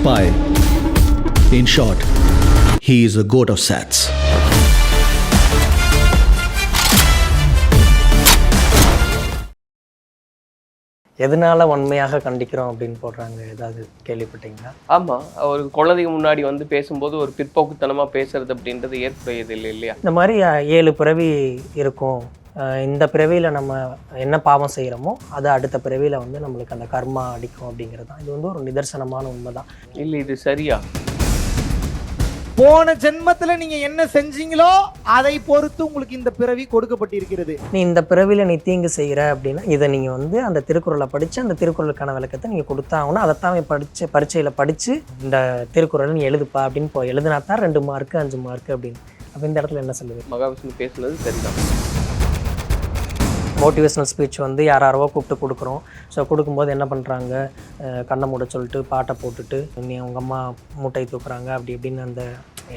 spy. In short, he is a goat of sats. எதனால வன்மையாக கண்டிக்கிறோம் அப்படின்னு போடுறாங்க? ஏதாவது கேள்விப்பட்டீங்களா? ஆமாம் ஒரு குழந்தைங்க முன்னாடி வந்து பேசும்போது ஒரு பிற்போக்குத்தனமாக பேசுறது அப்படின்றது ஏற்புடையது இல்லை இல்லையா? இந்த மாதிரி ஏழு பிறவி இருக்கும். இந்த பிறவியில் நம்ம என்ன பாவம் செய்கிறோமோ அது அடுத்த பிறவியில் வந்து நம்மளுக்கு அந்த கர்மா அடிக்கும் அப்படிங்கிறது தான். இது வந்து ஒரு நிதர்சனமான உண்மை தான் இல்லை இது சரியா? போன ஜென்மத்துல நீங்க என்ன செஞ்சீங்களோ அதை பொறுத்து உங்களுக்கு இந்த பிறவி கொடுக்கப்பட்டிருக்கிறது. நீ இந்த பிறவியில் நீ தீங்கு செய்கிற அப்படின்னா இதை நீங்கள் வந்து அந்த திருக்குறளை படித்து அந்த திருக்குறளுக்கான விளக்கத்தை நீங்கள் கொடுத்தாங்கன்னா அதைத்தான் படித்து பரீட்சையில் படித்து இந்த திருக்குறளை நீ எழுதுப்பா அப்படின்னு போ எழுதினா தான் ரெண்டு மார்க்கு அஞ்சு மார்க்கு அப்படின்னு. அப்போ இந்த இடத்துல என்ன சொல்லுது மகாவிஷ்ணு பேசுனது சரிதான். மோட்டிவேஷனல் ஸ்பீச் வந்து யாராரவோ கூப்பிட்டு கொடுக்குறோம். ஸோ கொடுக்கும்போது என்ன பண்ணுறாங்க கண்ணை மூட சொல்லிட்டு பாட்டை போட்டுட்டு நீ உங்கள் அம்மா மூட்டை தூக்குறாங்க அப்படி இப்படின்னு அந்த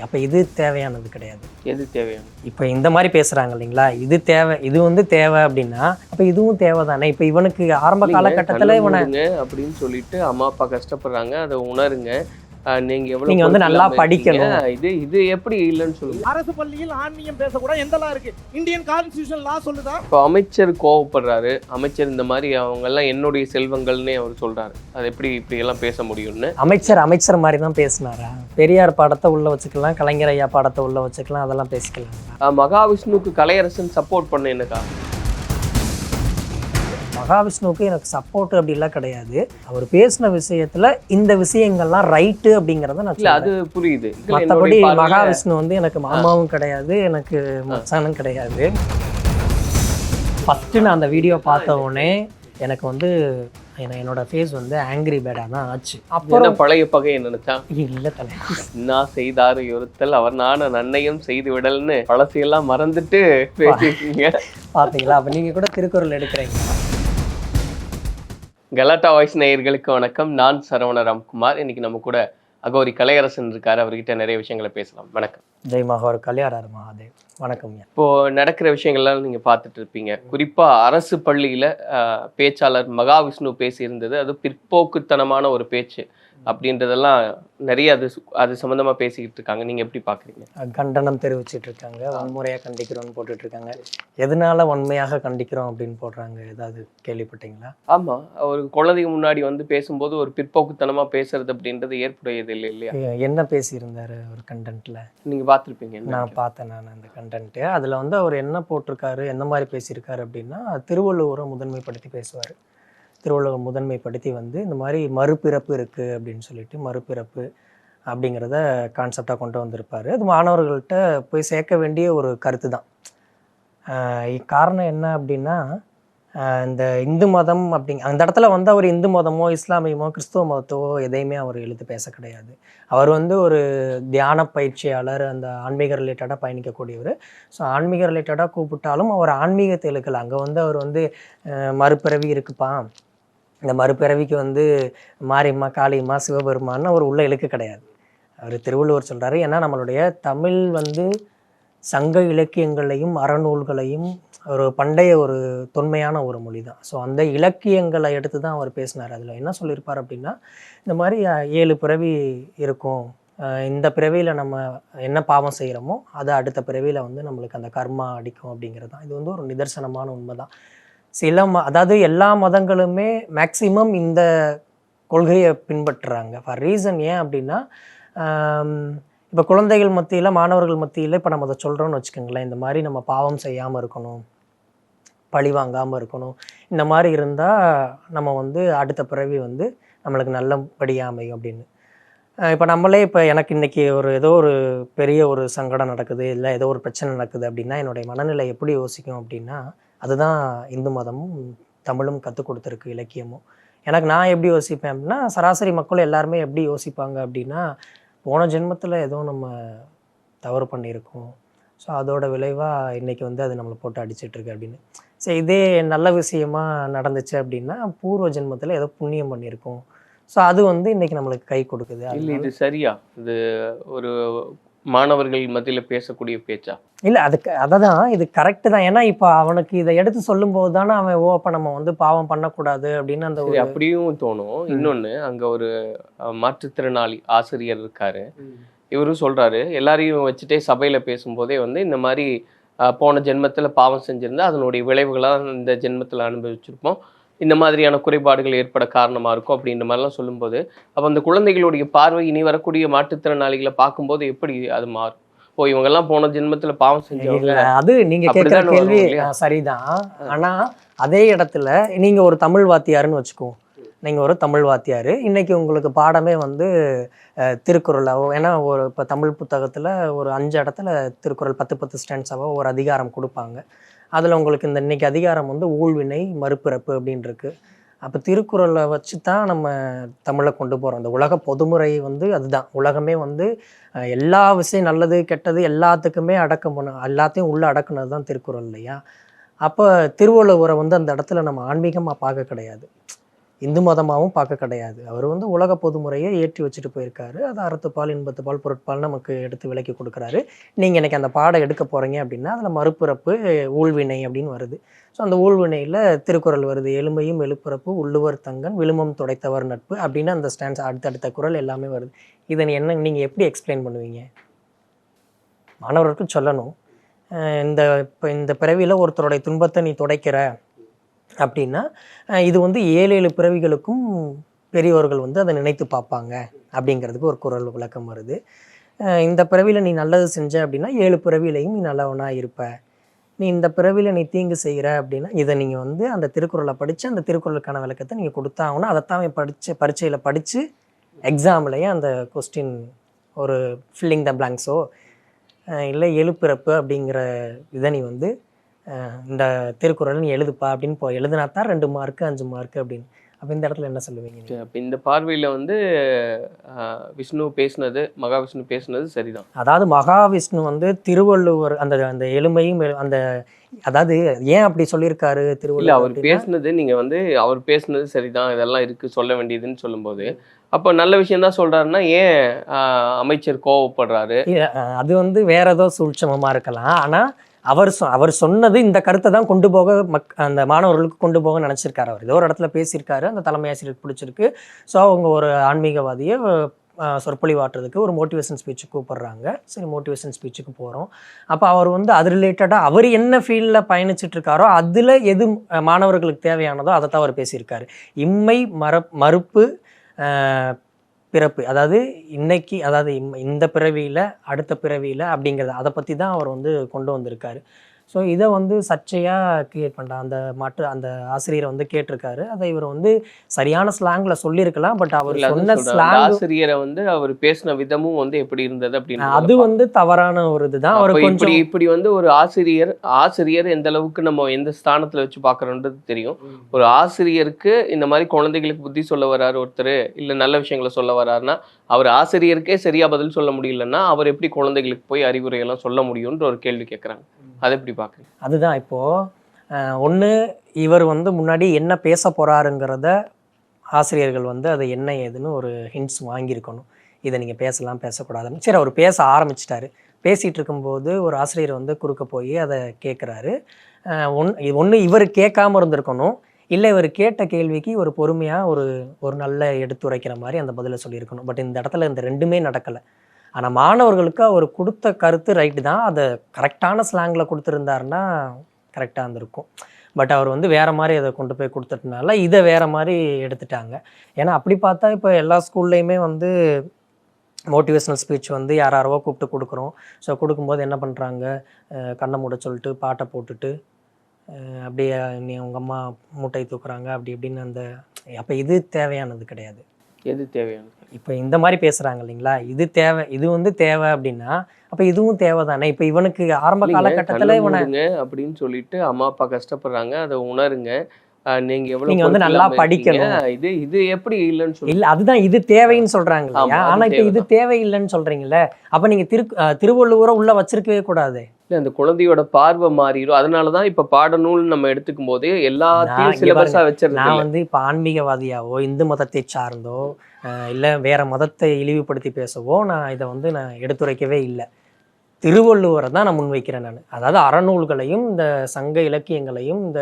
அப்போ இது தேவையானது கிடையாது. எது தேவையான இப்போ இந்த மாதிரி பேசுகிறாங்க இல்லைங்களா? இது தேவை இது வந்து தேவை அப்படின்னா அப்போ இதுவும் தேவை தானே இப்போ இவனுக்கு ஆரம்ப காலகட்டத்தில் இவனை அப்படின்னு சொல்லிட்டு அம்மா அப்பா கஷ்டப்படுறாங்க. அதை உணருங்க. நீங்க எவ்வளவு நீங்க வந்து நல்லா. படிக்கணும். இது இது எப்படி இல்லைன்னு சொல்லுங்க. அரசு பள்ளியில் ஆன்மீகம் பேசக்கூடாது. எந்த லா இருக்கு? இந்தியன் கான்ஸ்டியூஷன் லா சொல்லுதா? இப்போ அமைச்சர் கோவப்படுறாரு. அமைச்சர் இந்த மாதிரி அவங்க எல்லாம் என்னுடைய செல்வங்கள்னே அவர் சொல்றாரு. அது எப்படி இப்படி எல்லாம் பேச முடியும்னு? அமைச்சர் அமைச்சர் மாதிரி தான் பேசினாரா? பெரியார் பாடத்தை உள்ள வச்சுக்கலாம் கலைஞர் ஐயா பாடத்தை உள்ள வச்சுக்கலாம் அதெல்லாம் பேசிக்கலாம். அஹ் மகாவிஷ்ணுவுக்கு கலையரசன் சப்போர்ட் பண்ண என்னக்கா? மகாவிஷ்ணுவுக்கு எனக்கு சப்போர்ட் அப்படிலாம் கிடையாது. அவர் பேசின விஷயத்துல இந்த விஷயங்கள்லாம் ரைட்டு அப்படிங்கிறத நான். அது புரியுது. மற்றபடி மகாவிஷ்ணு வந்து எனக்கு மாமாவும் கிடையாது எனக்கு மச்சானும் கிடையாது. ஃபஸ்ட்டு நான் அந்த வீடியோ பார்த்த உடனே எனக்கு வந்து என்ன- என்னோட ஃபேஸ் வந்து ஆங்கிரி பேடாக தான் ஆச்சு. என்ன அப்புறம் பழைய பகை நினைச்சா? இல்லை தலை. நான் செய்தாரு ஒருத்தல் அவர் நான நன்னையும் செய்து விடல்னு பழசையெல்லாம் மறந்துட்டு பேசிருக்கீங்க பார்த்தீங்களா அப்போ நீங்கள் கூட திருக்குறள் எடுக்கிறீங்க. கலாட்டா வாய்ஸ் நேயர்களுக்கு வணக்கம். நான் சரவண ராம்குமார். இன்னைக்கு நம்ம கூட அகோரி கலையரசன் இருக்கார். அவர்கிட்ட நிறைய விஷயங்களை பேசலாம். வணக்கம். ஜெய் மகோர் கல்யாணர் மகாதேவ். வணக்கம் ஐயா. இப்போ நடக்கிற விஷயங்கள்லாம் நீங்க பார்த்துட்டு இருப்பீங்க. குறிப்பா அரசு பள்ளியில பேச்சாளர் மகாவிஷ்ணு பேசியிருந்தது. அது பிற்போக்குத்தனமான ஒரு பேச்சு அப்படின்றதெல்லாம் நிறைய அது அது சம்பந்தமா பேசிக்கிட்டு இருக்காங்க. நீங்க எப்படி பாக்குறீங்க கண்டனம் தெரிவிச்சிட்டு இருக்காங்க. வன்முறையாக கண்டிக்கிறோம்னு போட்டுட்டு இருக்காங்க எதனால வன்மையாக கண்டிக்கிறோம் அப்படின்னு போடுறாங்க? ஏதாவது கேள்விப்பட்டீங்களா? ஆமா. ஒரு குழந்தைங்க முன்னாடி வந்து பேசும்போது ஒரு பிற்போக்குத்தனமா பேசுறது அப்படின்றது ஏற்புடையது இல்லை இல்லையா என்ன பேசியிருந்தாரு ஒரு கண்டென்ட்ல நீங்க பார்த்திருப்பீங்க? நான் பார்த்தேன் நான் அந்த கண்டென்ட்டு அதில் வந்து அவர் என்ன போட்டிருக்காரு எந்த மாதிரி பேசியிருக்காரு அப்படின்னா திருவள்ளுவரை முதன்மைப்படுத்தி பேசுவார். திருவள்ளுவர் முதன்மைப்படுத்தி வந்து இந்த மாதிரி மறுபிறப்பு இருக்குது அப்படின்னு சொல்லிட்டு மறுபிறப்பு அப்படிங்கிறத கான்செப்டாக கொண்டு வந்திருப்பார். அது மாணவர்கள்ட்ட போய் சேர்க்க வேண்டிய ஒரு கருத்து தான் காரணம் என்ன அப்படின்னா இந்த இந்து மதம் அப்படிங்க அந்த இடத்துல வந்து அவர் இந்து மதமோ இஸ்லாமியமோ கிறிஸ்துவ மதத்தோ எதையுமே அவர் எழுத்து பேச கிடையாது. அவர் வந்து ஒரு தியான பயிற்சியாளர் அந்த ஆன்மீக ரிலேட்டடாக பயணிக்கக்கூடியவர். ஸோ ஆன்மீக ரிலேட்டடாக கூப்பிட்டாலும் அவர் ஆன்மீகத்தை இழுக்கல. அங்கே வந்து அவர் வந்து மறுபிறவி இருக்குப்பா. இந்த மறுபிறவிக்கு வந்து மாரியம்மா காளியம்மா சிவபெருமான்னு அவர் உள்ள இழுக்க கிடையாது. அவர் திருவள்ளுவர் சொல்கிறாரு ஏன்னா நம்மளுடைய தமிழ் வந்து சங்க இலக்கியங்களையும் அறநூல்களையும் ஒரு பண்டைய ஒரு தொன்மையான ஒரு மொழி தான் ஸோ அந்த இலக்கியங்களை எடுத்து தான் அவர் பேசினார். அதில் என்ன சொல்லியிருப்பார் அப்படின்னா இந்த மாதிரி ஏழு பிறவி இருக்கும். இந்த பிறவியில் நம்ம என்ன பாவம் செய்கிறோமோ அதை அடுத்த பிறவியில் வந்து நம்மளுக்கு அந்த கர்மா அடிக்கும் அப்படிங்கிறது தான் இது வந்து ஒரு நிதர்சனமான உண்மை தான் சில ம அதாவது எல்லா மதங்களுமே மேக்சிமம் இந்த கொள்கையை பின்பற்றுறாங்க. ஃபார் ரீசன் ஏன் அப்படின்னா இப்போ குழந்தைகள் மத்தியில் மாணவர்கள் மத்தியில் இப்போ நம்ம அதை சொல்கிறோம்னு வச்சுக்கோங்களேன். இந்த மாதிரி நம்ம பாவம் செய்யாமல் இருக்கணும். பழி வாங்காமல் இருக்கணும். இந்த மாதிரி இருந்தால் நம்ம வந்து அடுத்த பிறவி வந்து நம்மளுக்கு நல்லபடியாக அமையும் அப்படின்னு. இப்போ நம்மளே இப்போ எனக்கு இன்றைக்கி ஒரு ஏதோ ஒரு பெரிய ஒரு சங்கடம் நடக்குது இல்லை ஏதோ ஒரு பிரச்சனை நடக்குது அப்படின்னா என்னுடைய மனநிலை எப்படி யோசிக்கும் அப்படின்னா அதுதான் இந்து மதமும் தமிழும் கற்றுக் கொடுத்துருக்கு இலக்கியமும். எனக்கு நான் எப்படி யோசிப்பேன் அப்படின்னா சராசரி மக்கள் எல்லாருமே எப்படி யோசிப்பாங்க அப்படின்னா போன ஜென்மத்தில் ஏதோ நம்ம தவறு பண்ணியிருக்கோம் ஸோ அதோட விளைவாக இன்னைக்கு வந்து அது நம்மளை போட்டு அடிச்சிட்டு இருக்கு அப்படின்னு. சரி இதே நல்ல விஷயமா நடந்துச்சு அப்படின்னா பூர்வ ஜென்மத்தில் ஏதோ புண்ணியம் பண்ணியிருக்கோம். ஸோ அது வந்து இன்னைக்கு நம்மளுக்கு கை கொடுக்குது. இல்ல இது சரியா? இது ஒரு மாணவர்கள் மத்தியில பேசக்கூடிய பேச்சா? இல்லை அதுக்கு அதை தான் இது கரெக்டு தான். ஏன்னா இப்போ அவனுக்கு இதை எடுத்து சொல்லும்போது தானே அவன் ஓ அப்போ நம்ம வந்து பாவம் பண்ணக்கூடாது அப்படின்னு அந்த அப்படியும் தோணும். இன்னொன்னு அங்க ஒரு மாற்றுத்திறனாளி ஆசிரியர் இருக்காரு. இவரும் சொல்றாரு எல்லாரையும் வச்சுட்டே சபையில பேசும்போதே வந்து இந்த மாதிரி போன ஜென்மத்துல பாவம் செஞ்சிருந்தா அதனுடைய விளைவுகளா இந்த ஜென்மத்துல அனுபவிச்சிருப்போம். இந்த மாதிரியான குறைபாடுகள் ஏற்பட காரணமா இருக்கும் அப்படின்ற மாதிரிலாம் சொல்லும்போது அப்போ அந்த குழந்தைகளுடைய பார்வை இனி வரக்கூடிய மாற்றுத்திறனாளிகளை பார்க்கும்போது எப்படி அது மாறும்? ஓ இவங்கெல்லாம் போன ஜென்மத்துல பாவம் செஞ்சவங்க. அது நீங்க கேட்குற கேள்வி சரிதான். ஆனா அதே இடத்துல நீங்க ஒரு தமிழ் வாத்தியாருன்னு வச்சுக்கோ நீங்கள் ஒரு தமிழ் வாத்தியார். இன்றைக்கி உங்களுக்கு பாடமே வந்து திருக்குறளாகவோ திருக்குறளாவோ ஏன்னா ஒரு இப்போ தமிழ் புத்தகத்தில் ஒரு அஞ்சு இடத்துல திருக்குறள் பத்து பத்து ஸ்டாண்ட்ஸாவோ ஒரு அதிகாரம் கொடுப்பாங்க. அதில் உங்களுக்கு இந்த இன்னைக்கு அதிகாரம் வந்து ஊழ்வினை மறுபிறப்பு அப்படின்னு இருக்கு அப்போ திருக்குறளை வச்சு தான் நம்ம தமிழை கொண்டு போகிறோம் இந்த உலக பொதுமுறை வந்து அதுதான். உலகமே வந்து எல்லா விஷயம் நல்லது கெட்டது எல்லாத்துக்குமே அடக்கம் பண்ண எல்லாத்தையும் உள்ளே அடக்குனது தான் திருக்குறள் இல்லையா? அப்போ திருவள்ளுவரை வந்து அந்த இடத்துல நம்ம ஆன்மீகமாக பார்க்க கிடையாது. இந்து மதமாகவும் பார்க்க கிடையாது. அவர் வந்து உலக பொதுமுறையை ஏற்றி வச்சுட்டு போயிருக்காரு. அது அறத்துப்பால் இன்பத்துப்பால் பொருட்பால் நமக்கு எடுத்து விலக்கி கொடுக்குறாரு. நீங்கள் எனக்கு அந்த பாடம் எடுக்க போகிறீங்க அப்படின்னா அதில் மறுபிறப்பு ஊழ்வினை அப்படின்னு வருது. ஸோ அந்த ஊழ்வினையில் திருக்குறள் வருது. எலும்பையும் எழுப்புறப்பு உள்ளுவர் தங்கன் விழுமம் துடைத்தவர் நட்பு அப்படின்னு அந்த ஸ்டாண்ட்ஸ் அடுத்தடுத்த குறள் எல்லாமே வருது. இதை என்ன நீங்கள் எப்படி எக்ஸ்பிளைன் பண்ணுவீங்க? மாணவர்களுக்கு சொல்லணும். இந்த இப்போ இந்த பிறவியில் ஒருத்தருடைய துன்பத்தை நீ துடைக்கிற அப்படின்னா இது வந்து ஏழு ஏழு பிறவிகளுக்கும் பெரியவர்கள் வந்து அதை நினைத்து பார்ப்பாங்க அப்படிங்கிறதுக்கு ஒரு குரல் விளக்கம் வருது. இந்த பிறவியில் நீ நல்லது செஞ்ச அப்படின்னா ஏழு பிறவிலையும் நீ நல்லவனாக இருப்ப. நீ இந்த பிறவியில் நீ தீங்கு செய்கிற அப்படின்னா இதை நீங்கள் வந்து அந்த திருக்குறளை படித்து அந்த திருக்குறளுக்கான விளக்கத்தை நீங்கள் கொடுத்தாங்கன்னா அதைத்தான் படித்து பரீட்சையில் படித்து எக்ஸாம்லேயே அந்த கொஸ்டின் ஒரு ஃபில்லிங் த பிளாங்க்ஸோ இல்லை எழுப்பிறப்பு அப்படிங்கிற இதை நீ வந்து இந்த திருக்குறளை நீ எழுதுப்பா அப்படின்னு போ எழுதுனா தான் ரெண்டு மார்க்கு அஞ்சு மார்க்கு அப்படின்னு. அப்போ இந்த இடத்துல என்ன சொல்லுவீங்க? அப்ப இந்த பார்வையில வந்து விஷ்ணு பேசுனது மகாவிஷ்ணு பேசுனது சரிதான். அதாவது மகாவிஷ்ணு வந்து திருவள்ளுவர் அந்த அந்த எளிமையும் அந்த அதாவது ஏன் அப்படி சொல்லியிருக்காரு திருவள்ளுவர் அவர் பேசுனது நீங்க வந்து அவர் பேசுனது சரிதான் இதெல்லாம் இருக்கு சொல்ல வேண்டியதுன்னு சொல்லும்போது. அப்ப நல்ல விஷயம் தான் சொல்றாருன்னா ஏன் அமைச்சர் கோவப்படுறாரு? அது வந்து வேற ஏதோ சூழ்ச்சமமா இருக்கலாம். ஆனா அவர் சொ அவர் சொன்னது இந்த கருத்தை தான் கொண்டு போக மக் அந்த மாணவர்களுக்கு கொண்டு போக நினச்சிருக்காரு அவர். ஏதோ ஒரு இடத்துல பேசியிருக்காரு அந்த தலைமை ஆசிரியருக்கு பிடிச்சிருக்கு. ஸோ அவங்க ஒரு ஆன்மீகவாதியை சொற்பொழிவாட்டுறதுக்கு ஒரு மோட்டிவேஷன் ஸ்பீச்சு கூப்பிடுறாங்க. சரி மோட்டிவேஷன் ஸ்பீச்சுக்கு போகிறோம் அப்போ அவர் வந்து அது ரிலேட்டடாக அவர் என்ன ஃபீல்டில் பயணிச்சுட்டு இருக்காரோ அதில் எது மாணவர்களுக்கு தேவையானதோ அதை தான் அவர் பேசியிருக்காரு. இம்மை மர மறுப்பு பிறப்பு அதாவது இன்னைக்கு அதாவது இம்- இந்த பிறவியில் அடுத்த பிறவியில் அப்படிங்கிறத அதை பற்றி தான் அவர் வந்து கொண்டு வந்திருக்காரு. ஸோ இதை வந்து சர்ச்சையாக கிரியேட் பண்ணுறான் அந்த மாற்று அந்த ஆசிரியரை வந்து கேட்டிருக்காரு. அதை இவர் வந்து சரியான ஸ்லாங்கில் சொல்லியிருக்கலாம் பட் அவர் சொன்ன ஸ்லாங் ஆசிரியரை வந்து அவர் பேசின விதமும் வந்து எப்படி இருந்தது அப்படின்னு அது வந்து தவறான ஒரு இதுதான். அவர் இப்படி இப்படி வந்து ஒரு ஆசிரியர் ஆசிரியர் எந்த அளவுக்கு நம்ம எந்த ஸ்தானத்துல வச்சு பாக்குறோன்றது தெரியும். ஒரு ஆசிரியருக்கு இந்த மாதிரி குழந்தைகளுக்கு புத்தி சொல்ல வராரு ஒருத்தர் இல்ல நல்ல விஷயங்களை சொல்ல வராருன்னா அவர் ஆசிரியருக்கே சரியா பதில் சொல்ல முடியலன்னா அவர் எப்படி குழந்தைகளுக்கு போய் அறிவுரை எல்லாம் சொல்ல முடியும்ன்ற ஒரு கேள்வி கேட்கறாங்க அதை எப்படி பாக்குறீங்க அதுதான் இப்போது ஒன்று இவர் வந்து முன்னாடி என்ன பேச போகிறாருங்கிறத ஆசிரியர்கள் வந்து அதை என்ன ஏதுன்னு ஒரு ஹிண்ட்ஸ் வாங்கியிருக்கணும். இதை நீங்கள் பேசலாம் பேசக்கூடாதுன்னு. சரி அவர் பேச ஆரம்பிச்சிட்டாரு. பேசிகிட்டு இருக்கும்போது ஒரு ஆசிரியர் வந்து குறுக்க போய் அதை கேட்குறாரு ஒன் ஒன்று இவர் கேட்காம இருந்திருக்கணும். இல்லை இவர் கேட்ட கேள்விக்கு ஒரு பொறுமையாக ஒரு ஒரு நல்ல எடுத்துரைக்கிற மாதிரி அந்த பதிலை சொல்லியிருக்கணும். பட் இந்த இடத்துல இந்த ரெண்டுமே நடக்கலை. ஆனால் மாணவர்களுக்கு அவர் கொடுத்த கருத்து ரைட்டு தான். அதை கரெக்டான ஸ்லாங்கில் கொடுத்துருந்தாருன்னா கரெக்டாக இருந்திருக்கும். பட் அவர் வந்து வேறு மாதிரி அதை கொண்டு போய் கொடுத்துட்டனால இதை வேறு மாதிரி எடுத்துட்டாங்க. ஏன்னா அப்படி பார்த்தா இப்போ எல்லா ஸ்கூல்லையுமே வந்து மோட்டிவேஷ்னல் ஸ்பீச் வந்து யாராரவோ கூப்பிட்டு கொடுக்குறோம். ஸோ கொடுக்கும்போது என்ன பண்ணுறாங்க கண்ணை மூட சொல்லிட்டு பாட்டை போட்டுட்டு அப்படியே நீ உங்கள் அம்மா மூட்டை தூக்குறாங்க அப்படி இப்படின்னு அந்த அப்போ இது தேவையானது கிடையாது. எது தேவையானது? இப்போ இந்த மாதிரி பேசுகிறாங்க இல்லைங்களா? இது தேவை இது வந்து தேவை அப்படின்னா அப்போ இதுவும் தேவை தானே இப்போ இவனுக்கு ஆரம்ப காலகட்டத்தில் இவனை அப்படின்னு சொல்லிட்டு அம்மா அப்பா கஷ்டப்படுறாங்க அதை உணருங்க. நீங்க எவ்வளவு நீங்க வந்து நல்லா. படிக்கணும். இது இது எப்படி இல்லைன்னு சொல்லி இல்ல அதுதான் இது தேவைன்னு சொல்றாங்க இல்லையா ஆனா இப்ப இது தேவைதான். தேவையில்லைன்னு சொல்றீங்கல்ல அப்ப நீங்க திரு திருவள்ளுவரை உள்ள வச்சிருக்கவே கூடாது இல்ல, அந்த குழந்தையோட பார்வை மாறிடும் அதனாலதான் இப்ப பாடநூல் நம்ம எடுத்துக்கும் போது எல்லாத்தையும் சிலபஸா வச்சிருது நான். வந்து இப்ப ஆன்மீகவாதியாவோ இந்து மதத்தை சார்ந்தோ இல்ல வேற மதத்தை இழிவுபடுத்தி பேசவோ நான் இதை வந்து நான் எடுத்துரைக்கவே இல்லை திருவள்ளுவரை தான் நான் முன்வைக்கிறேன் நான். அதாவது அறநூல்களையும் இந்த சங்க இலக்கியங்களையும் இந்த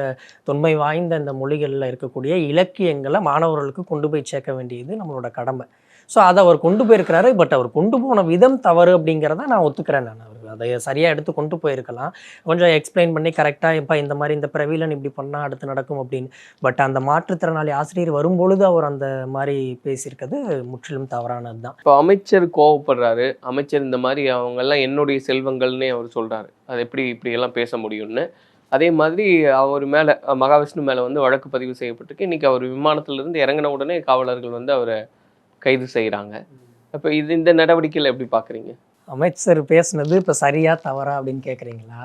தொன்மை வாய்ந்த இந்த மொழிகளில் இருக்கக்கூடிய இலக்கியங்களை மாணவர்களுக்கு கொண்டு போய் சேர்க்க வேண்டியது நம்மளோட கடமை. ஸோ அதை அவர் கொண்டு போயிருக்கிறாரு பட் அவர் கொண்டு போன விதம் தவறு அப்படிங்கிறத நான் ஒத்துக்கிறேன் நான். அதை சரியாக எடுத்து கொண்டு போயிருக்கலாம். கொஞ்சம் எக்ஸ்பிளைன் பண்ணி கரெக்டாக இப்போ இந்த மாதிரி இந்த பிரவீலன் இப்படி பண்ணால் அடுத்து நடக்கும் அப்படின்னு. பட் அந்த மாற்றுத்திறனாளி ஆசிரியர் வரும்பொழுது அவர் அந்த மாதிரி பேசியிருக்கிறது முற்றிலும் தவறானது தான். இப்போ அமைச்சர் கோவப்படுறாரு. அமைச்சர் இந்த மாதிரி அவங்கெல்லாம் என்னுடைய செல்வங்கள்னே அவர் சொல்றாரு. அது எப்படி இப்படி எல்லாம் பேச முடியும்னு. அதே மாதிரி அவர் மேல மகாவிஷ்ணு மேலே வந்து வழக்கு பதிவு செய்யப்பட்டிருக்கு. இன்னைக்கு அவர் விமானத்துல இருந்து இறங்கின உடனே காவலர்கள் வந்து அவரை கைது செய்கிறாங்க அப்போ இது இந்த நடவடிக்கையில் எப்படி பார்க்குறீங்க அமைச்சர் பேசுனது இப்போ சரியா தவறா அப்படின்னு கேட்குறீங்களா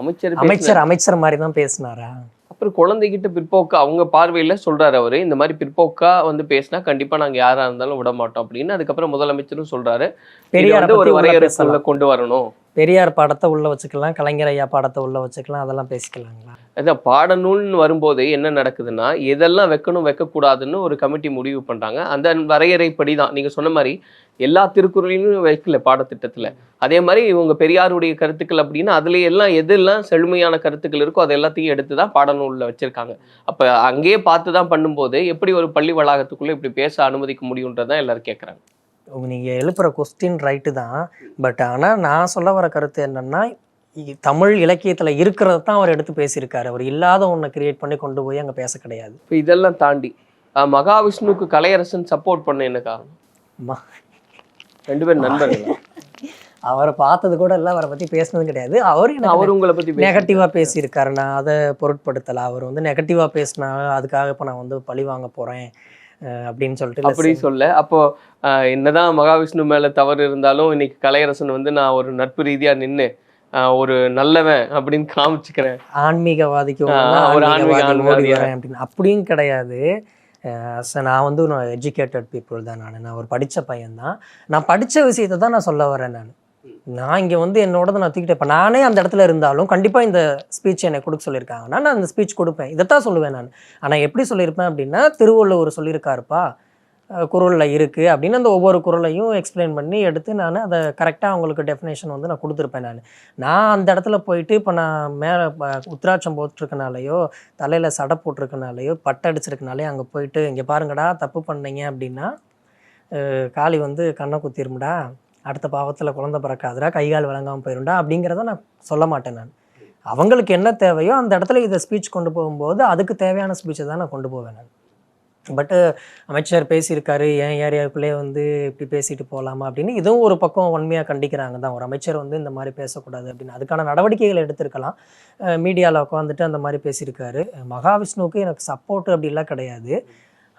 அமைச்சர் அமைச்சர் அமைச்சர் மாதிரி தான் பேசினாரா? அப்புறம் குழந்தைகிட்ட பிற்போக்கு அவங்க பார்வையில சொல்றாரு அவரு. இந்த மாதிரி பிற்போக்கா வந்து பேசினா கண்டிப்பா நாங்க யாரா இருந்தாலும் விட மாட்டோம் அப்படின்னு. அதுக்கப்புறம் முதலமைச்சரும் சொல்றாரு. இது பெரியாரை ஒரு பேசலாம். கொண்டு வரணும். பெரியார் பாடத்தை உள்ள வச்சுக்கலாம் கலைஞர் ஐயா பாடத்தை உள்ள வச்சுக்கலாம் அதெல்லாம் பேசிக்கலாங்களா? அதான் பாடநூல்னு வரும்போது என்ன நடக்குதுன்னா எதெல்லாம் வைக்கணும் வைக்கக்கூடாதுன்னு ஒரு கமிட்டி முடிவு பண்ணுறாங்க அந்த வரையறைப்படி தான். நீங்கள் சொன்ன மாதிரி எல்லா திருக்குறளையும் வைக்கல பாடத்திட்டத்தில். அதே மாதிரி இவங்க பெரியாருடைய கருத்துக்கள் அப்படின்னா அதுல எல்லாம் எதெல்லாம் செழுமையான கருத்துக்கள் இருக்கோ அது எல்லாத்தையும் எடுத்து தான் பாடநூலில் வச்சுருக்காங்க. அப்போ அங்கேயே பார்த்து தான் பண்ணும்போது எப்படி ஒரு பள்ளி வளாகத்துக்குள்ளே இப்படி பேச அனுமதிக்க முடியுன்றதான் எல்லாரும் கேட்கறாங்க நீங்கள் எழுப்புகிற கொஸ்டின் ரைட்டு தான். பட் ஆனால் நான் சொல்ல வர கருத்து என்னென்னா தமிழ் இலக்கியத்துல இருக்கிறத தான் அவர் எடுத்து பேசியிருக்காரு. அவர் இல்லாத ஒன்றை கிரியேட் பண்ணி கொண்டு போய் அங்க பேச கிடையாது. இப்போ இதெல்லாம் தாண்டி அஹ், மகாவிஷ்ணுவுக்கு கலையரசன் சப்போர்ட் பண்ண என்ன காரணம்? ரெண்டு பேரும் நண்பர்கள். அவரை பார்த்தது கூட இல்லை அவரை பத்தி பேசினது கிடையாது. அவர் அவர் உங்களை பத்தி நெகட்டிவாக பேசியிருக்காரு. நான் அதை பொருட்படுத்தலை. அவர் வந்து நெகட்டிவாக பேசினா அதுக்காக இப்போ நான் வந்து பழி வாங்க போகிறேன் அப்படின்னு சொல்லிட்டு அப்படி சொல்ல. அப்போ என்னதான் மகாவிஷ்ணு மேல தவறு இருந்தாலும் இன்னைக்கு கலையரசன் வந்து நான் ஒரு நட்பு ரீதியா நின்னு ஆஹ், ஒரு நல்லவன் அப்படின்னு காமிச்சுக்கிறேன். ஆன்மீகவாதிக்கு ஒரு ஆன்மீக ஆன்மீகவாதி அப்படின்னு. அப்படியும் கிடையாது. அஹ் ச- நான் வந்து ஒரு எஜுகேட்டட் பீப்புள் தான் நான். நான் ஒரு படித்த பையன்தான் நான் படித்த விஷயத்தை தான் நான் சொல்ல வரேன் நான். நான் இங்கே வந்து என்னோடத நான் தூக்கிட்டு இப்போ நானே அந்த இடத்துல இருந்தாலும் கண்டிப்பாக இந்த ஸ்பீச் என்னை கொடுக்க சொல்லியிருக்காங்கன்னா நான் அந்த ஸ்பீச் கொடுப்பேன். இதைத்தான் சொல்லுவேன் நான். ஆனால் எப்படி சொல்லியிருப்பேன் அப்படின்னா திருவள்ளுவர் சொல்லியிருக்காருப்பா குரலில் இருக்குது அப்படின்னு அந்த ஒவ்வொரு குரலையும் எக்ஸ்பிளைன் பண்ணி எடுத்து நான் அதை கரெக்டாக அவங்களுக்கு டெஃபினேஷன் வந்து நான் கொடுத்துருப்பேன் நான். நான் அந்த இடத்துல போயிட்டு இப்போ நான் மேலே உத்திராட்சம் போட்டிருக்கனாலையோ தலையில் சடை போட்டிருக்கனாலையோ பட்டை அடிச்சிருக்கனாலே அங்கே போயிட்டு இங்கே பாருங்கடா தப்பு பண்ணீங்க அப்படின்னா காளி வந்து கண்ணை குத்திரும்டா அடுத்த பாவத்தில் குழந்தை பிறக்காதுடா கை கால் விளங்காமல் போயிரும்டா அப்படிங்கிறத நான் சொல்ல மாட்டேன் நான். அவங்களுக்கு என்ன தேவையோ அந்த இடத்துல இதை ஸ்பீச் கொண்டு போகும்போது அதுக்கு தேவையான ஸ்பீச்சை தான் நான் கொண்டு போவேன் நான். பட்டு அமைச்சர் பேசியிருக்காரு என் ஏரியாவுக்குள்ளே வந்து இப்படி பேசிட்டு போகலாமா அப்படின்னு இதுவும் ஒரு பக்கம் உண்மையாக கண்டிக்கிறாங்க தான். ஒரு அமைச்சர் வந்து இந்த மாதிரி பேசக்கூடாது அப்படின்னு. அதுக்கான நடவடிக்கைகள் எடுத்திருக்கலாம். மீடியாவில் உட்காந்துட்டு அந்த மாதிரி பேசியிருக்காரு. மகாவிஷ்ணுவுக்கு எனக்கு சப்போர்ட் அப்படிலாம் கிடையாது.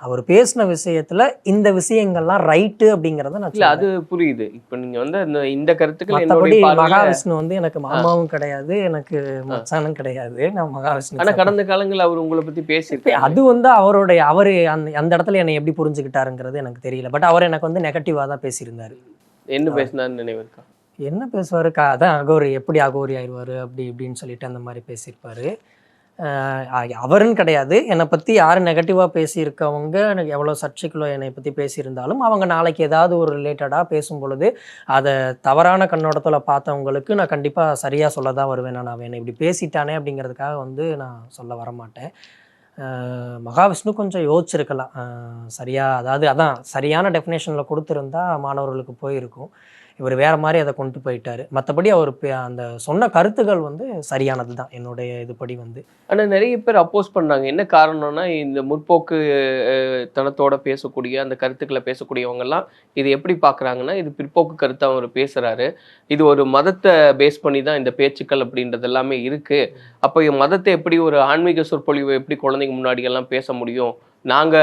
அவர் பேசின விஷயத்துல இந்த விஷயங்கள்லாம் ரைட்டு அப்படிங்கிறத நான். அது புரியுது. இப்ப நீங்க வந்து இந்த கருத்துக்கள் பார்வையில மகாவிஷ்ணு வந்து எனக்கு மாமாவும் கிடையாது எனக்கு மச்சானும் கிடையாது. நான் மகாவிஷ்ணு ஆனா கடந்த காலங்கள்ல அவர் உங்களை பத்தி இப்ப பேசியிருக்காரு. அது வந்து அவருடைய அவரு அந்த அந்த இடத்துல என்னை எப்படி புரிஞ்சுக்கிட்டாருங்கிறது எனக்கு தெரியல. பட் அவர் எனக்கு வந்து நெகட்டிவா தான் பேசியிருந்தாரு. என்ன பேசினாருன்னு நினைவு இருக்கா என்ன பேசுவாரு? கா அதான் அகோரி எப்படி அகோரி ஆயிடுவாரு அப்படி இப்படின்னு சொல்லிட்டு அந்த மாதிரி பேசியிருப்பாரு. அவருன்னு கிடையாது. என்னை பற்றி யார் நெகட்டிவாக பேசியிருக்கவங்க எனக்கு எவ்வளோ சர்ச்சைக்குள்ளோ என்னை பற்றி பேசியிருந்தாலும் அவங்க நாளைக்கு ஏதாவது ஒரு ரிலேட்டடாக பேசும் பொழுது அதை தவறான கண்ணோட்டத்தில் பார்த்தவங்களுக்கு நான் கண்டிப்பாக சரியாக சொல்ல தான் வருவேன். நான் அவன் என்னை இப்படி பேசிட்டானே அப்படிங்கிறதுக்காக வந்து நான் சொல்ல வரமாட்டேன். மகாவிஷ்ணு கொஞ்சம் யோசிச்சிருக்கலாம். சரியாக அதாவது அதான் சரியான டெஃபினேஷனில் கொடுத்துருந்தா மாணவர்களுக்கு போயிருக்கும். இவர் வேற மாதிரி அதை கொண்டு போயிட்டாரு. மற்றபடி அவர் பே- அந்த சொன்ன கருத்துக்கள் வந்து சரியானது தான் என்னுடைய இதுபடி வந்து. ஆனால் நிறைய பேர் அப்போஸ் பண்ணாங்க. என்ன காரணம்னா இந்த முற்போக்கு தனத்தோட பேசக்கூடிய அந்த கருத்துக்களை பேசக்கூடியவங்க எல்லாம் இது எப்படி பாக்குறாங்கன்னா இது பிற்போக்கு கருத்தை அவர் பேசுறாரு. இது ஒரு மதத்தை பேஸ் பண்ணி தான் இந்த பேச்சுக்கள் அப்படின்றது எல்லாமே இருக்கு. அப்போ மதத்தை எப்படி ஒரு ஆன்மீக சொற்பொழிவு எப்படி குழந்தைங்க முன்னாடி எல்லாம் பேச முடியும்? நாங்க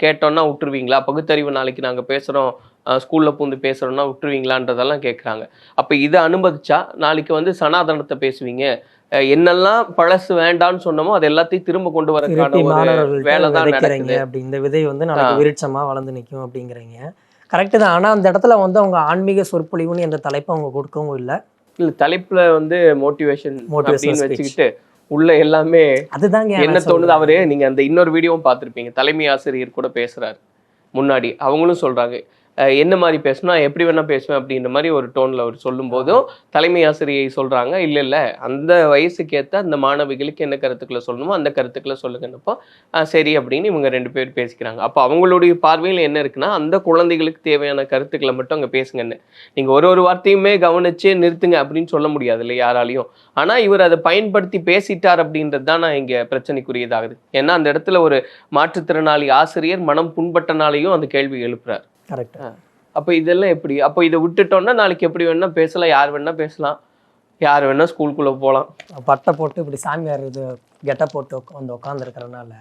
கேட்டோம்னா விட்டுருவீங்களா? பகுத்தறிவு நாளைக்கு நாங்க பேசுறோம் அஹ், ஸ்கூல்ல பூந்து பேசுறோம்னா விட்டுருவீங்களான்றதெல்லாம் கேட்குறாங்க அப்ப இதை அனுமதிச்சா நாளைக்கு வந்து சனாதனத்தை பேசுவீங்க. என்னெல்லாம் பழசு வேண்டாம்னு சொன்னோமோ அது எல்லாத்தையும் திரும்ப கொண்டு வரக்கான வேலை தான் நடக்குது. அப்படி. இந்த விதை வந்து நாளைக்கு ஆ. விருட்சமா வளர்ந்து நிற்கும் அப்படிங்கிறீங்க. கரெக்டு தான். ஆனா அந்த இடத்துல வந்து அவங்க ஆன்மீக சொற்பொழிவுன்னு என்ற தலைப்பை அவங்க கொடுக்கவும் இல்லை. இல்ல தலைப்புல வந்து மோட்டிவேஷன் speech. வச்சுக்கிட்டு உள்ள எல்லாமே அதுதாங்க என்ன தோணுது. அவரு நீங்க அந்த இன்னொரு வீடியோவும் பார்த்திருப்பீங்க. தலைமை ஆசிரியர் கூட பேசுறாரு. முன்னாடி அவங்களும் சொல்றாங்க. என்ன மாதிரி பேசணும் எப்படி வேணால் பேசுவேன் அப்படின்ற மாதிரி ஒரு டோனில் அவர் சொல்லும் போதும் தலைமை ஆசிரியை சொல்கிறாங்க இல்லை இல்லை அந்த வயசுக்கேற்ற அந்த மாணவிகளுக்கு என்ன கருத்துக்களை சொல்லணுமோ அந்த கருத்துக்களை சொல்லுங்கன்னப்போ சரி அப்படின்னு இவங்க ரெண்டு பேர் பேசிக்கிறாங்க. அப்போ அவங்களுடைய பார்வையில் என்ன இருக்குன்னா அந்த குழந்தைகளுக்கு தேவையான கருத்துக்களை மட்டும் அங்கே பேசுங்கன்னு. நீங்கள் ஒரு ஒரு வார்த்தையுமே கவனிச்சு நிறுத்துங்க அப்படின்னு சொல்ல முடியாது இல்லை யாராலையும். ஆனால் இவர் அதை பயன்படுத்தி பேசிட்டார் அப்படின்றது தான் நான் இங்கே பிரச்சனைக்குரியதாகுது ஏன்னா அந்த இடத்துல ஒரு மாற்றுத்திறனாளி ஆசிரியர் மனம் புண்பட்டனாலையும் அந்த கேள்வி எழுப்புறார். கரெக்ட் அப்போ இதெல்லாம் எப்படி? அப்போ இதை விட்டுட்டோம்னா நாளைக்கு எப்படி வேணா பேசலாம். யார் வேணா பேசலாம். யார் வேணா ஸ்கூலுக்குள்ள போகலாம் பட்டை போட்டு இப்படி சாமியார் இது கெட்ட போட்டு வந்து உட்காந்துருக்கறனால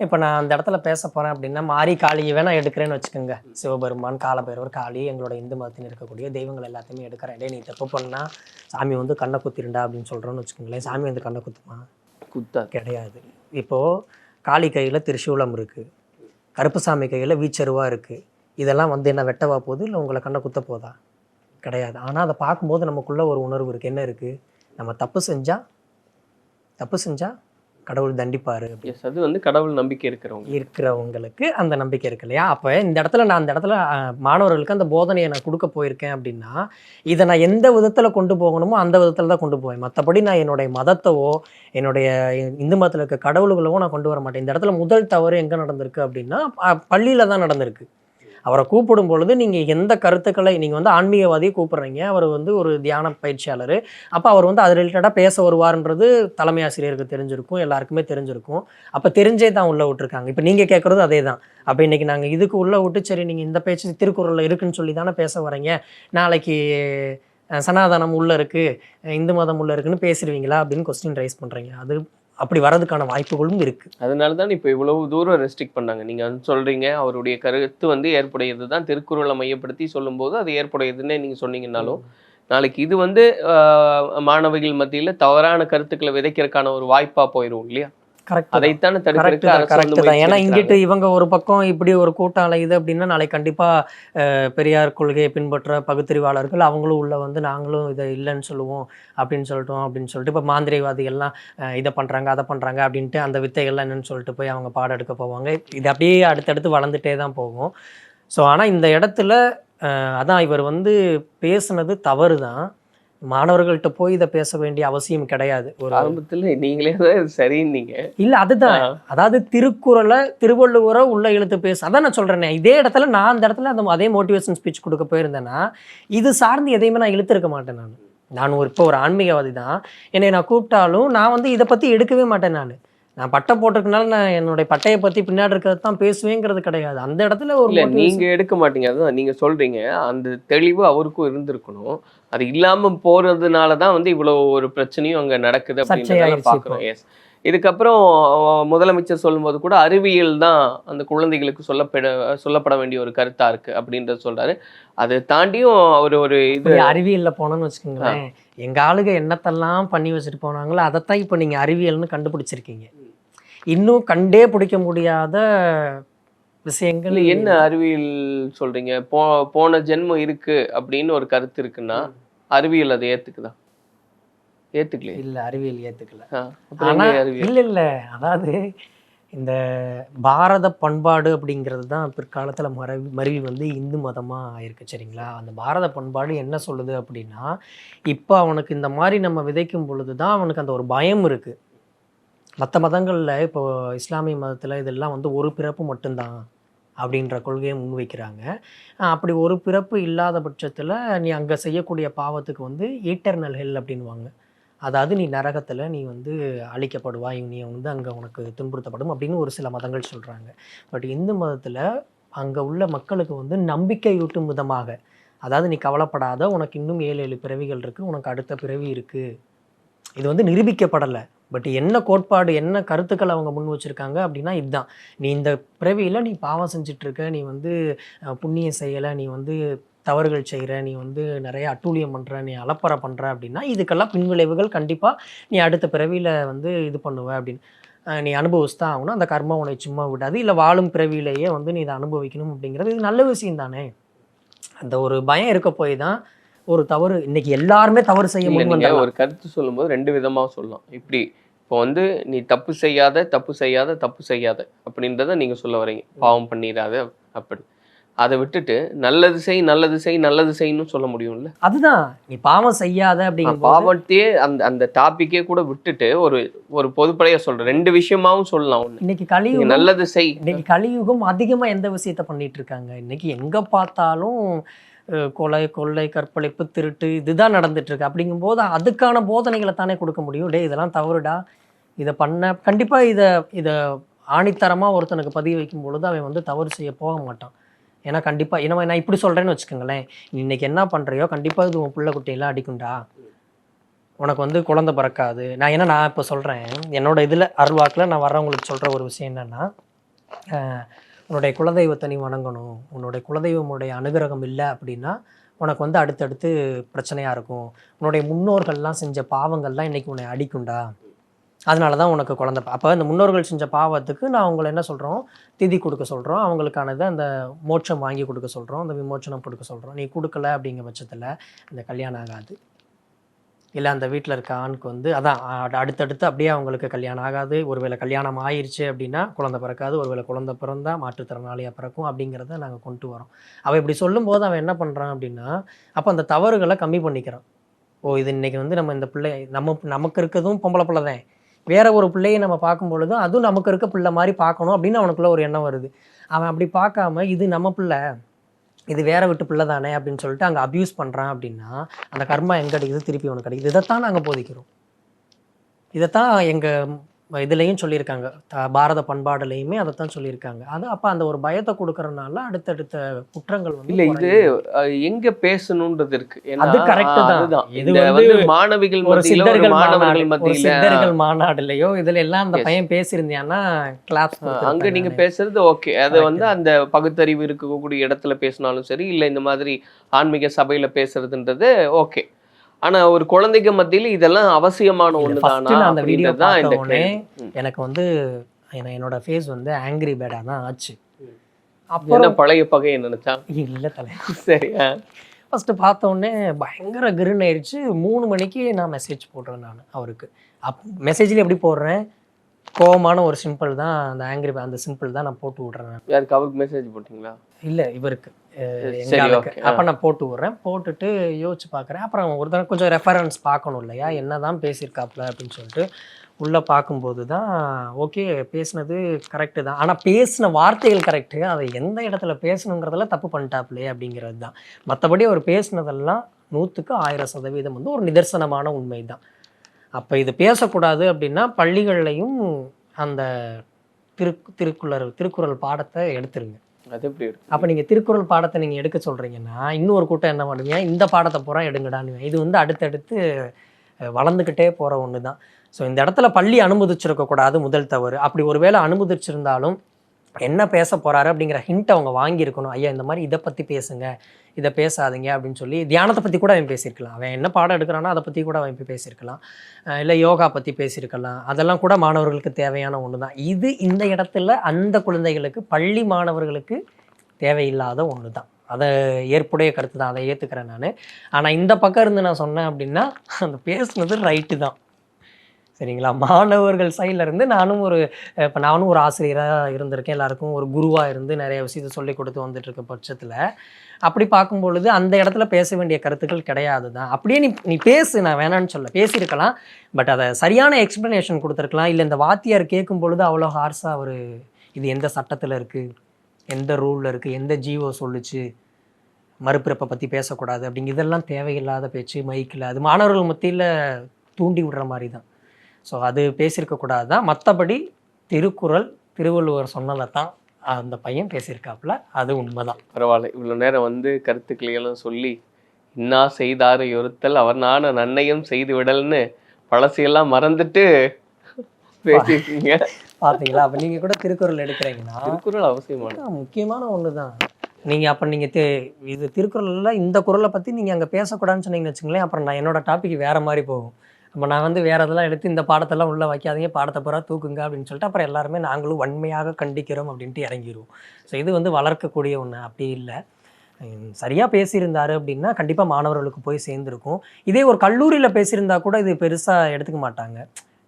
இப்போ நான் அந்த இடத்துல பேச போறேன் அப்படின்னா மாறி காளியை வேணா எடுக்கிறேன்னு வச்சுக்கோங்க. சிவபெருமான் காலபைரவர் காளி எங்களோட இந்து மதத்தில் இருக்கக்கூடிய தெய்வங்கள் எல்லாத்தையுமே எடுக்கிறேன். டேய் நீ தப்பு பண்ணா சாமி வந்து கண்ணை குத்திருண்டா அப்படின்னு சொல்றோன்னு வச்சுக்கோங்களேன். சாமி வந்து கண்ணை குத்துமா? குத்தாது கிடையாது. இப்போ காளி கையில திரிசூலம் இருக்கு. கருப்புசாமி கையில வீச்சருவா இருக்கு. இதெல்லாம் வந்து என்ன வெட்டவா போகுது? இல்லை உங்களை கண்ணை குத்த போதா? கிடையாது. ஆனா அதை பார்க்கும்போது நமக்குள்ள ஒரு உணர்வு இருக்கு. என்ன இருக்கு? நம்ம தப்பு செஞ்சா? தப்பு செஞ்சா கடவுள் தண்டிப்பாரு. எஸ் அது வந்து கடவுள் நம்பிக்கை இருக்கிறவங்க. இருக்கிறவங்களுக்கு அந்த நம்பிக்கை இருக்கு இல்லையா? அப்போ இந்த இடத்துல நான் அந்த இடத்துல மாணவர்களுக்கு அந்த போதனையை நான் கொடுக்க போயிருக்கேன் அப்படின்னா இதை நான் எந்த விதத்தில் கொண்டு போகணுமோ அந்த விதத்தில் தான் கொண்டு போவேன். மற்றபடி நான் என்னுடைய மதத்தவோ என்னுடைய இந்து மதத்தில் இருக்க கடவுள்களவோ நான் கொண்டு வர மாட்டேன். இந்த இடத்துல முதல் தவறு எங்கே நடந்திருக்கு அப்படின்னா பள்ளியில் தான் நடந்திருக்கு. அவரை கூப்பிடும் பொழுது நீங்கள் எந்த கருத்துக்களை நீங்கள் வந்து ஆன்மீகவாதியை கூப்பிட்றீங்க? அவர் வந்து ஒரு தியான பயிற்சியாளர். அப்போ அவர் வந்து அது ரிலேட்டடாக பேச வருவார்ன்றது தலைமை ஆசிரியருக்கு தெரிஞ்சிருக்கும் எல்லாருக்குமே தெரிஞ்சிருக்கும். அப்போ தெரிஞ்சே தான் உள்ளே விட்டுருக்காங்க. இப்போ நீங்கள் கேட்குறது அதே தான் அப்போ இன்றைக்கி நாங்கள் இதுக்கு உள்ளே விட்டு சரி நீங்கள் இந்த பேச்சு திருக்குறளில் இருக்குன்னு சொல்லி தானே பேச வரீங்க? நாளைக்கு சனாதனம் உள்ளே இருக்குது இந்து மதம் உள்ளே இருக்குன்னு பேசிடுவீங்களா? அப்படின்னு கொஸ்டின் ரைஸ் பண்ணுறீங்க அது அப்படி வரதுக்கான வாய்ப்புகளும் இருக்குது அதனால தான் இப்போ இவ்வளவு தூரம் ரெஸ்ட்ரிக்ட் பண்ணாங்க. நீங்க வந்து சொல்றீங்க அவருடைய கருத்து வந்து ஏற்புடையது தான் திருக்குறளை மையப்படுத்தி சொல்லும்போது அது ஏற்புடையதுன்னு நீங்க சொன்னீங்கன்னாலும் நாளைக்கு இது வந்து மாணவிகள் மத்தியில் தவறான கருத்துக்களை விதைக்கிறதுக்கான ஒரு வாய்ப்பாக போயிடும் இல்லையா? கரெக்ட் அதைத்தானே கரெக்ட் தான் கரெக்ட் ஏன்னா இங்கிட்டு. இவங்க ஒரு பக்கம் இப்படி ஒரு கூட்டம் அலையுது அப்படின்னா நாளைக்கு கண்டிப்பா அஹ், பெரியார் கொள்கையை பின்பற்ற பகுத்தறிவாளர்கள் அவங்களும் உள்ள வந்து நாங்களும் இதை இல்லைன்னு சொல்லுவோம் அப்படின்னு சொல்லிட்டோம் அப்படின்னு சொல்லிட்டு இப்போ மாந்திரிகவாதிகள்லாம் அஹ், இதை பண்றாங்க அதை பண்றாங்க அப்படின்ட்டு அந்த வித்தைகள்லாம் என்னன்னு சொல்லிட்டு போய் அவங்க பாடம் எடுக்க போவாங்க. இது அப்படியே அடுத்தடுத்து வளர்ந்துட்டே தான் போகும். ஸோ ஆனால் இந்த இடத்துல அதான் இவர் வந்து பேசுனது தவறு தான் மாணவர்கள்ட்ட போய் இதை பேச வேண்டிய அவசியம் கிடையாது. ஒரு ஆரம்பத்துல நீங்களே தான் சரின்னீங்க இல்ல அதுதான். அதாவது திருக்குறளை திருவள்ளுவரை உள்ள இழுத்து பேச. அதான் நான் சொல்றேனே இதே இடத்துல நான் அந்த இடத்துல அந்த அதே மோட்டிவேஷன் ஸ்பீச் கொடுக்க போயிருந்தேன்னா இது சார்ந்து எதையுமே நான் இழுத்திருக்க மாட்டேன் நான். நான் ஒரு இப்போ ஒரு ஆன்மீகவாதி தான். என்னை நான் கூப்பிட்டாலும் நான் வந்து இதை பத்தி எடுக்கவே மாட்டேன் நான். நான் பட்டை போட்டிருக்கனால நான் என்னுடைய பட்டையை பத்தி பின்னாடி இருக்கிறது தான் பேசுவேங்கிறது கிடையாது. அந்த இடத்துல ஒரு நீங்க எடுக்க மாட்டீங்க. அதுதான் நீங்க சொல்றீங்க. அந்த தெளிவு அவருக்கும் இருந்திருக்கணும். அது இல்லாம போறதுனால தான் வந்து இவ்வளவு ஒரு பிரச்சனையும் அங்க நடக்குது சர்ச்சையாயிருச்சு பாக்குறோம் எஸ் இதுக்கப்புறம் முதலமைச்சர் சொல்லும்போது கூட அறிவியல் தான் அந்த குழந்தைகளுக்கு சொல்லப்பட சொல்லப்பட வேண்டிய ஒரு கருத்தா இருக்கு அப்படின்றத சொல்றாரு. அதை தாண்டியும் அவர் ஒரு இது அறிவியல்ல போனோம்னு வச்சுக்கோங்களேன். எங்க ஆளுக என்னத்தெல்லாம் பண்ணி வச்சுட்டு போனாங்களோ அதைத்தான் இப்போ நீங்க அறிவியல்னு கண்டுபிடிச்சிருக்கீங்க. இன்னும் கண்டே பிடிக்க முடியாத விஷயங்கள். என்ன அறிவியல் சொல்றீங்க? போ போன ஜென்மம் இருக்கு அப்படின்னு ஒரு கருத்து இருக்குன்னா அறிவியல் அதை ஏத்துக்குதா? ஏத்துக்கலையே. இல்ல அறிவியல் ஏத்துக்கல. ஆனா இல்ல இல்ல. அதாவது இந்த பாரத பண்பாடு அப்படிங்கிறது தான் பிற்காலத்துல மரவி மருவி வந்து இந்து மதமா ஆயிருக்கு சரிங்களா? அந்த பாரத பண்பாடு என்ன சொல்லுது அப்படின்னா இப்போ அவனுக்கு இந்த மாதிரி நம்ம விதைக்கும் பொழுது தான் அவனுக்கு அந்த ஒரு பயம் இருக்கு. மற்ற மதங்களில் இப்போ இஸ்லாமிய மதத்தில் இதெல்லாம் வந்து ஒரு பிறப்பு மட்டும்தான் அப்படின்ற கொள்கையை முன்வைக்கிறாங்க. அப்படி ஒரு பிறப்பு இல்லாத பட்சத்தில் நீ அங்கே செய்யக்கூடிய பாவத்துக்கு வந்து ஈட்டர்னல் ஹெல் அப்படின்வாங்க அதாவது நீ நரகத்தில் நீ வந்து அழிக்கப்படுவாய் நீ வந்து அங்கே உனக்கு துன்புறுத்தப்படும் அப்படின்னு ஒரு சில மதங்கள் சொல்கிறாங்க பட் இந்து மதத்தில் அங்கே உள்ள மக்களுக்கு வந்து நம்பிக்கையூட்டும் விதமாக அதாவது நீ கவலைப்படாத உனக்கு இன்னும் ஏழு ஏழு பிறவிகள் இருக்குது உனக்கு அடுத்த பிறவி இருக்குது இது வந்து நிரூபிக்கப்படலை. பட் என்ன கோட்பாடு என்ன கருத்துக்கள் அவங்க முன் வச்சுருக்காங்க அப்படின்னா இதுதான் நீ இந்த பிறவியில் நீ பாவம் செஞ்சிட்ருக்க நீ வந்து புண்ணியம் செய்யலை நீ வந்து தவறுகள் செய்கிற நீ வந்து நிறைய அட்டூழியம் பண்ணுற நீ அலப்பறை பண்ணுற அப்படின்னா இதுக்கெல்லாம் பின்விளைவுகள் கண்டிப்பாக நீ அடுத்த பிறவியில் வந்து இது பண்ணுவ அப்படின்னு. நீ அனுபவிச்சுதான் ஆகணும். அந்த கர்மம் உன்னை சும்மா விடாது. இல்லை வாழும் பிறவியிலேயே வந்து நீ இதை அனுபவிக்கணும் அப்படிங்கிறது இது நல்ல விஷயம் தானே அந்த ஒரு பயம் இருக்க போய் தான் ஒரு தவறு இன்னைக்கு எல்லாருமே தவறு செய்ய வந்துடலாம். ஒரு கருத்து சொல்லும்போது ரெண்டு விதமா சொல்லலாம். இப்படி இப்போ வந்து நீ தப்பு செய்யாத தப்பு செய்யாத தப்பு செய்யாத அப்படின்றத நீங்க சொல்ல வரீங்க. பாவம் பண்ணிடாத அப்படி. அதை விட்டுட்டு நல்லது செய் நல்லது செய் நல்லது செய்யணும் சொல்ல முடியும்ல? அதுதான். நீ பாவம் செய்யாத அப்படிங்கிற பாவத்தையே அந்த அந்த டாபிக்கே கூட விட்டுட்டு ஒரு ஒரு பொதுப்படையா சொல்றேன். ரெண்டு விஷயமாவும் சொல்லலாம் இன்னைக்கு கலியுகம் நல்லது செய். இன்னைக்கு கலியுகம் அதிகமா எந்த விஷயத்த பண்ணிட்டு இருக்காங்க? இன்னைக்கு எங்க பார்த்தாலும் கொலை கொள்ளை கற்பழிப்பு திருட்டு இதுதான் நடந்துட்டுருக்கு. அப்படிங்கும்போது அதுக்கான போதனைகளை தானே கொடுக்க முடியும்? டே இதெல்லாம் தவறுடா. இதை பண்ண கண்டிப்பாக இதை இதை ஆணித்தரமாக ஒருத்தனுக்கு பதிவு வைக்கும் பொழுது அவன் வந்து தவறு செய்ய போக மாட்டான். ஏன்னா கண்டிப்பாக என்ன நான் இப்படி சொல்கிறேன்னு வச்சுக்கோங்களேன். நீ என்ன பண்ணுறியோ கண்டிப்பாக இது உன் பிள்ளை குட்டியெல்லாம் அடிக்கும்டா. உனக்கு வந்து குழந்தை பிறக்காது. நான் என்ன நான் இப்போ சொல்கிறேன் என்னோட இதில் அருள்வாக்கில் நான் வர்றவங்களுக்கு சொல்கிற ஒரு விஷயம் என்னென்னா உன்னுடைய குலதெய்வத்தை நீ வணங்கணும். உன்னுடைய குலதெய்வமுடைய அனுகிரகம் இல்லை அப்படின்னா உனக்கு வந்து அடுத்தடுத்து பிரச்சனையாக இருக்கும். உன்னுடைய முன்னோர்கள்லாம் செஞ்ச பாவங்கள்லாம் இன்றைக்கி உன்னை அடிக்குண்டா அதனால தான் உனக்கு குழந்தை அப்போ இந்த முன்னோர்கள் செஞ்ச பாவத்துக்கு நான் அவங்கள என்ன சொல்கிறோம் திதி கொடுக்க சொல்கிறோம் அவங்களுக்கானது அந்த மோட்சம் வாங்கி கொடுக்க சொல்கிறோம் அந்த விமோச்சனம் கொடுக்க சொல்கிறோம் நீ கொடுக்கல அப்படிங்கிற பட்சத்தில் அந்த கல்யாணம் ஆகாது. இல்லை அந்த வீட்டில் இருக்க ஆணுக்கு வந்து அதான் அடுத்தடுத்து அப்படியே அவங்களுக்கு கல்யாணம் ஆகாது. ஒருவேளை கல்யாணம் ஆயிடுச்சு அப்படின்னா குழந்தை பிறக்காது. ஒருவேளை குழந்தை பிறந்தா மாற்றுத்திறனாளியாக பிறக்கும் அப்படிங்கிறத நாங்கள் கொண்டு வரோம். அவள் இப்படி சொல்லும்போது அவன் என்ன பண்ணுறான் அப்படின்னா அப்போ அந்த தவறுகளை கம்மி பண்ணிக்கிறான். ஓ இது இன்னைக்கு வந்து நம்ம இந்த பிள்ளை நம்ம நமக்கு இருக்கிறதும் பொம்பளை பிள்ளை தான். வேற ஒரு பிள்ளையை நம்ம பார்க்கும் பொழுதும் அதுவும் நமக்கு இருக்க பிள்ளை மாதிரி பார்க்கணும் அப்படின்னு அவனுக்குள்ள ஒரு எண்ணம் வருது. அவன் அப்படி பார்க்காம இது நம்ம பிள்ளை இது வேற விட்டு பிள்ளை தானே அப்படின்னு சொல்லிட்டு அங்கே அப்யூஸ் பண்ணுறான் அப்படின்னா அந்த கர்மா எங்கே கிடைக்குது திருப்பி உனக்கு கிடைக்குது இதைத்தான் நாங்கள் போதிக்கிறோம். இதைத்தான் எங்கள் இதுலேயும் சொல்லியிருக்காங்க. பாரத பண்பாடுலையுமே அதைத்தான் சொல்லியிருக்காங்க. அது அப்போ அந்த ஒரு பயத்தை கொடுக்கறனால அடுத்தடுத்த குற்றங்கள் வந்து இல்ல இது எங்க பேசணுன்றது இருக்கு. அது correct தான். இது வந்து மாணவிகள் ஒரு சித்தர்கள் மாணவர்கள் மத்தியில சித்தர்கள் மாநாடுலயோ இதுல எல்லாம் அந்த. பையன் பேசியிருந்தியான்னா கிளாப்ஸ் அங்க நீங்க பேசுறது ஓகே அது. வந்து அந்த பகுத்தறிவு இருக்கக்கூடிய இடத்துல பேசினாலும் சரி இல்ல இந்த மாதிரி ஆன்மீக சபையில பேசுறதுன்றது ஓகே ஆனா ஒரு குழந்தைக்கு மத்தியில இதெல்லாம் அவசியமான ஒண்ணுதானா அந்த வீடியோ அப்படின்றது தான் இந்த பார்த்த உடனே கேள்வி. ம். எனக்கு வந்து என்ன- என்னோட ஃபேஸ் வந்து ஆங்கிரி பேடா தான் ஆச்சு. என்ன அப்புறம் பழைய பகையை நினைச்சா இல்ல தலை. சரி ஆ. ஃபர்ஸ்ட் பார்த்த உடனே பயங்கர கிருன் ஆயிடுச்சு. மூணு மணிக்கு நான் மெசேஜ் போடுறேன் நான் அவருக்கு. அப் மெசேஜ்ல எப்படி போடுறேன்? கோவமான ஒரு சிம்பிள் தான் அந்த ஆங்கிரி அந்த சிம்பிள் தான் நான் போட்டு விடுறேன். யாருக்கு அவருக்கு மெசேஜ் போட்டீங்களா? இல்ல இவருக்கு. அப்ப நான் போட்டு விடுறேன். போட்டுட்டு யோசிச்சு பார்க்குறேன் அப்புறம் ஒரு தடவை கொஞ்சம் ரெஃபரன்ஸ் பார்க்கணும் இல்லையா? என்னதான் பேசியிருக்காப்ல அப்படின்னு சொல்லிட்டு உள்ள பார்க்கும்போது தான் ஓகே பேசுனது கரெக்டு தான். ஆனா பேசின வார்த்தைகள் கரெக்டு அதை எந்த இடத்துல பேசணுங்கிறதுல தப்பு பண்ணிட்டாப்லையே அப்படிங்கிறது தான். மற்றபடி அவர் பேசுனதெல்லாம் நூற்றுக்கு ஆயிரம் சதவீதம் வந்து ஒரு நிதர்சனமான உண்மை தான். அப்போ இது பேசக்கூடாது அப்படின்னா பள்ளிகள்லையும் அந்த திரு திருக்குறள் திருக்குறள் பாடத்தை எடுத்துருங்க. அது எப்படி இருக்கு அப்போ நீங்கள் திருக்குறள் பாடத்தை நீங்கள் எடுக்க சொல்கிறீங்கன்னா இன்னொரு கூட்டம் என்ன பண்ணுவீங்க இந்த பாடத்தை பூரா எடுங்கடான்னு இது வந்து அடுத்தடுத்து வளர்ந்துக்கிட்டே போகிற ஒன்று தான் ஸோ இந்த இடத்துல பள்ளி அனுமதிச்சிருக்கக்கூடாது முதல் தவறு. அப்படி ஒருவேளை அனுமதிச்சிருந்தாலும் என்ன பேச போகிறாரு அப்படிங்கிற ஹிண்ட் அவங்க வாங்கியிருக்கணும். ஐயா இந்த மாதிரி இதை பற்றி பேசுங்க இதை பேசாதீங்க அப்படின்னு சொல்லி தியானத்தை பற்றி கூட அவன் பேசியிருக்கலாம். அவன் என்ன பாடம் எடுக்கிறானோ அதை பற்றி கூட அவன் பேசியிருக்கலாம். இல்லை யோகா பற்றி பேசியிருக்கலாம். அதெல்லாம் கூட மாணவர்களுக்கு தேவையான ஒன்று தான் இது இந்த இடத்துல அந்த குழந்தைகளுக்கு பள்ளி மாணவர்களுக்கு தேவையில்லாத ஒன்று தான் அதை ஏற்புடைய கருத்து தான். அதை ஏற்றுக்கிறேன் நான். ஆனால் இந்த பக்கம் இருந்து நான் சொன்னேன் அப்படின்னா அந்த பேசுனது ரைட்டு தான். சரிங்களா? மாணவர்கள் சைடில் இருந்து நானும் ஒரு இப்போ நானும் ஒரு ஆசிரியராக இருந்திருக்கேன். எல்லாருக்கும் ஒரு குருவாக இருந்து நிறைய விஷயத்தை சொல்லி கொடுத்து வந்துட்டு இருக்க பட்சத்தில் அப்படி பார்க்கும் பொழுது அந்த இடத்துல பேச வேண்டிய கருத்துக்கள் கிடையாது தான் அப்படியே நீ நீ பேசு நான் வேணான்னு சொல்ல. பேசியிருக்கலாம். பட் அதை சரியான எக்ஸ்ப்ளனேஷன் கொடுத்துருக்கலாம். இல்லை இந்த வாத்தியார் கேட்கும் பொழுது அவ்வளோ ஹார்ஸாக ஒரு இது எந்த சட்டத்தில் இருக்குது எந்த ரூலில் இருக்குது எந்த ஜீவோ சொல்லுச்சு? மறுபிறப்பை பற்றி பேசக்கூடாது. அப்படிங்க இதெல்லாம் தேவையில்லாத பேச்சு மைக்கில் அது மாணவர்கள் மத்தியில் தூண்டி விடுற மாதிரி தான் ஸோ அது பேசியிருக்கக்கூடாது தான் மற்றபடி திருக்குறள் திருவள்ளுவர் சொன்னதை தான் அந்த பையன் பேசியிருக்காப்புல. அது உண்மைதான். பரவாயில்ல. இவ்வளவு நேரம் வந்து கருத்துக்களை எல்லாம் சொல்லி இன்னா செய்தாரு ஒருத்தல் அவர் நான நன்னையும் செய்து விடல்னு பழசையெல்லாம் மறந்துட்டு பேசியிருக்கீங்க. பார்த்தீங்களா அப்போ நீங்கள் கூட திருக்குறள் எடுக்கிறீங்கன்னா திருக்குறள் அவசியமான. முக்கியமான ஒன்று தான் நீங்கள் அப்போ நீங்கள் தே இது திருக்குறளில் இந்த குறளை பற்றி நீங்கள் அங்கே பேசக்கூடாதுன்னு சொன்னீங்கன்னு வச்சுங்களேன் அப்புறம் நான் என்னோட டாபிக் வேறு மாதிரி போகும். அப்போ நான் வந்து வேறு இதெல்லாம் எடுத்து இந்த பாடத்தெல்லாம் உள்ளே வைக்காதீங்க பாடத்தை பூரா தூக்குங்க அப்படின்னு சொல்லிட்டு அப்புறம் எல்லாருமே நாங்களும் வன்மையாக கண்டிக்கிறோம் அப்படின்ட்டு இறங்கிடுவோம் ஸோ இது வந்து வளர்க்கக்கூடிய ஒன்று அப்படி இல்லை. சரியாக பேசியிருந்தாரு அப்படின்னா கண்டிப்பாக மாணவர்களுக்கு போய் சேர்ந்துருக்கும். இதே ஒரு கல்லூரியில் பேசியிருந்தா கூட இது பெருசாக எடுத்துக்க மாட்டாங்க.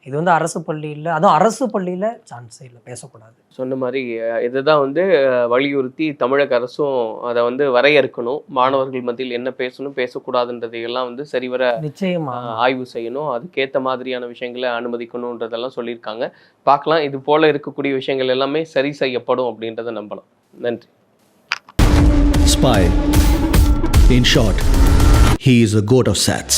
இது வந்து அரசு பள்ளியில் அதுவும் அரசு பள்ளியில் சான்ஸே இல்லை பேசக்கூடாது. சொன்ன மாதிரி இதுதான் வந்து வலியுறுத்தி தமிழக அரசும் அதை வந்து வரையறுக்கணும். மாணவர்கள் மத்தியில் என்ன பேசணும் பேசக்கூடாதுன்றதையெல்லாம் வந்து சரிவர நிச்சயமா. அஹ், ஆய்வு செய்யணும். அதுக்கேற்ற மாதிரியான விஷயங்களை அனுமதிக்கணுன்றதெல்லாம் சொல்லியிருக்காங்க. பார்க்கலாம் இது போல இருக்கக்கூடிய விஷயங்கள் எல்லாமே சரி செய்யப்படும் அப்படின்றத நம்பலாம். நன்றி. Spy. In short, he is a goat of sats.